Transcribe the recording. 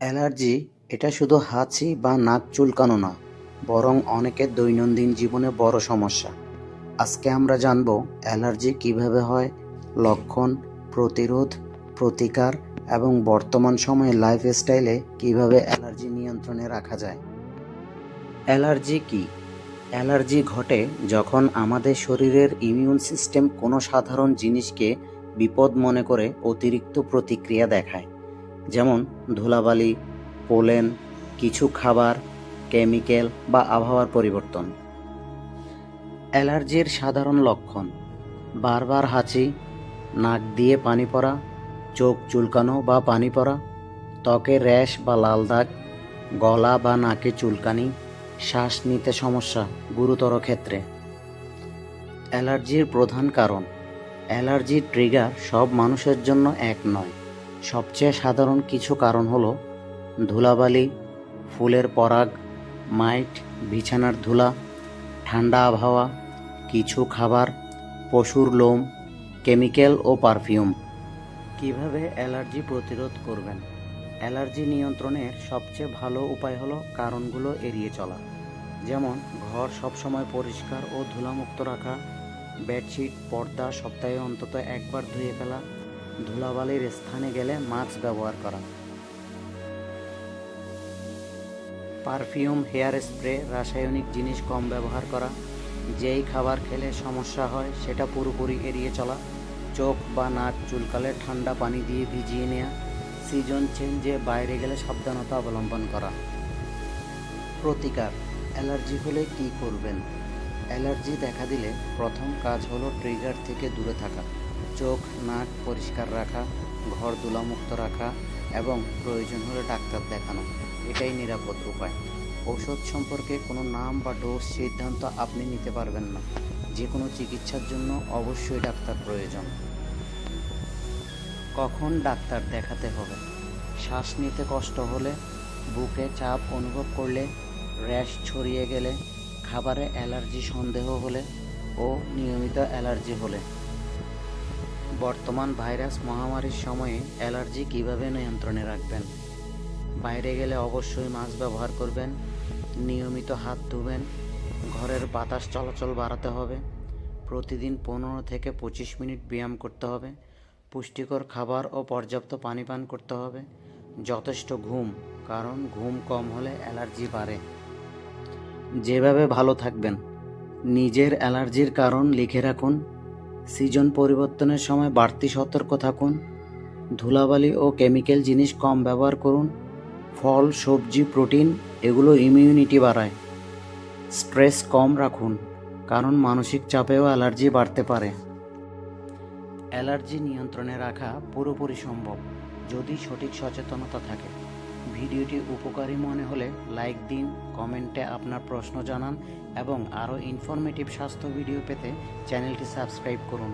Allergy এটা শুধু হাঁচি বা নাক চুলকানো না, বরং অনেকের দৈনন্দিন জীবনে বড় সমস্যা। আজকে আমরা জানব অ্যালার্জি কীভাবে হয়, লক্ষণ, প্রতিরোধ, প্রতিকার এবং বর্তমান সময়ে লাইফস্টাইলে কীভাবে অ্যালার্জি নিয়ন্ত্রণে রাখা যায়। অ্যালার্জি কি? অ্যালার্জি ঘটে যখন আমাদের শরীরের ইমিউন সিস্টেম কোনো সাধারণ জিনিসকে বিপদ মনে করে অতিরিক্ত প্রতিক্রিয়া দেখায়। যেমন ধুলাবালি, পোলেন, কিছু খাবার, কেমিক্যাল বা আবহাওয়ার পরিবর্তন। অ্যালার্জির সাধারণ লক্ষণ, বারবার হাঁচি, নাক দিয়ে পানি পড়া, চোখ চুলকানো বা পানি পড়া, ত্বকে র্যাশ বা লাল দাগ, গলা বা নাকে চুলকানি, শ্বাস নিতে সমস্যা গুরুতর ক্ষেত্রে। অ্যালার্জির প্রধান কারণ অ্যালার্জির ট্রিগার সব মানুষের জন্য এক নয়। সবচেয়ে সাধারণ কিছু কারণ হলো ধুলাবালি, ফুলের পরাগ, মাইট, বিছানার ধুলা, ঠান্ডা আবহাওয়া, কিছু খাবার, পশুর লোম, কেমিক্যাল ও পারফিউম। কীভাবে অ্যালার্জি প্রতিরোধ করবেন? অ্যালার্জি নিয়ন্ত্রণের সবচেয়ে ভালো উপায় হলো কারণগুলো এড়িয়ে চলা। যেমন, ঘর সবসময় পরিষ্কার ও ধুলামুক্ত রাখা, বেডশিট, পর্দা সপ্তাহে অন্তত একবার ধুয়ে ফেলা ধুলাবালির স্থানে গেলে মাস্ক ব্যবহার করা। পারফিউম, হেয়ার স্প্রে, রাসায়নিক জিনিস কম ব্যবহার করা। যেই খাবার খেলে সমস্যা হয়, সেটা পুরোপুরি এড়িয়ে চলা। চোখ বা নাক চুলকালে ঠান্ডা পানি দিয়ে ভিজিয়ে নেওয়া সিজন চেঞ্জে বাইরে গেলে সাবধানতা অবলম্বন করা। প্রতিকার, অ্যালার্জি হলে কি করবেন? অ্যালার্জি দেখা দিলে প্রথম কাজ হলো ট্রিগার থেকে দূরে থাকা। চোখ, নাক পরিষ্কার রাখা, ঘর ধুলামুক্ত রাখা এবং প্রয়োজন হলে ডাক্তার দেখানো। এটাই নিরাপদ উপায়। ঔষধ সম্পর্কে কোনো নাম বা ডোজ সিদ্ধান্ত আপনি নিতে পারবেন না। যে কোনো চিকিৎসার জন্য অবশ্যই ডাক্তার প্রয়োজন। কখন ডাক্তার দেখাতে হবে? শ্বাস নিতে কষ্ট হলে, বুকে চাপ অনুভব করলে, র্যাশ ছড়িয়ে গেলে, খাবারে অ্যালার্জি সন্দেহ হলে ও নিয়মিত অ্যালার্জি হলে। বর্তমান ভাইরাস মহামারীর সময়ে অ্যালার্জি কীভাবে নিয়ন্ত্রণে রাখবেন? বাইরে গেলে অবশ্যই মাস্ক ব্যবহার করবেন, নিয়মিত হাত ধুবেন, ঘরের বাতাস চলাচল বাড়াতে হবে, প্রতিদিন পনেরো থেকে পঁচিশ মিনিট ব্যায়াম করতে হবে, পুষ্টিকর খাবার ও পর্যাপ্ত পানি পান করতে হবে, যথেষ্ট ঘুম, কারণ ঘুম কম হলে অ্যালার্জি বাড়ে। যেভাবে ভালো থাকবেন, নিজের অ্যালার্জির কারণ লিখে রাখুন সিজন পরিবর্তনের সময় বাড়তি সতর্ক থাকুন। ধুলাবালি ও কেমিক্যাল জিনিস কম ব্যবহার করুন। ফল, সবজি, প্রোটিন, এগুলো ইমিউনিটি বাড়ায়। স্ট্রেস কম রাখুন, কারণ মানসিক চাপেও অ্যালার্জি বাড়তে পারে। অ্যালার্জি নিয়ন্ত্রণে রাখা পুরোপুরি সম্ভব, যদি সঠিক সচেতনতা থাকে। ভিডিওটি উপকারী মনে হলে লাইক দিন, কমেন্টে আপনার প্রশ্ন জানান এবং আরও ইনফরমেটিভ স্বাস্থ্য ভিডিও পেতে চ্যানেলটি সাবস্ক্রাইব করুন।